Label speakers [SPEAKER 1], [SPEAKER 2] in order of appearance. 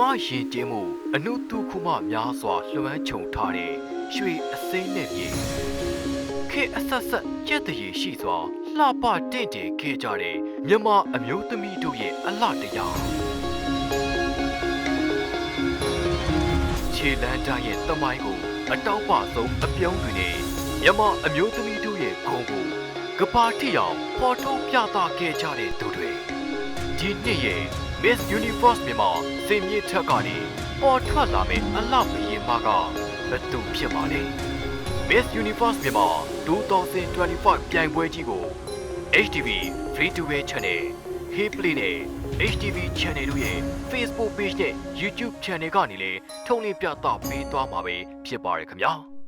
[SPEAKER 1] မရင်ကျင်းမှုအနုတုခုမှများစွာလွှမ်းခြုံထားတဲ့ရွှေအစိမ်းနဲ့မြေခေတ်အဆက်ဆက်ကြက်တရေရှိစွာလှပတင့်တယ်ခဲ့ကြတဲ့မြမအမျိုးသမီးတို့ရဲ့အလှတရားခြေလန်းတိုင်းရဲ့တမိုင်းကိုအတောက်ပဆုံးအပြုံးတွေနဲ့မြမအမျိုးသမီးတို့ရဲ့ဂုဏ်ကိုကဘာတိအောင်ပေါ်ထုတ်ပြသခဲ့ကြတဲ့သူတွေဒီနှစ်ရဲ့ Miss Universe မြန်မာစင်မြေထက်ကနေပေါ်ထွက်လာမယ့်အလှပရင်မကဘယ်သူဖြစ်ပါလဲ Miss Universe မြန်မာ2025ပြိုင်ပွဲကြီးကို HTV Free to Air Channel, Hey Play နဲ့ HTV Channel တို့ရဲ့ Facebook Page နဲ့ YouTube Channel ကနေလည်းထုံးလင်းပြသပေးသွားမှာပဲဖြစ်ပါရခင်ဗျာ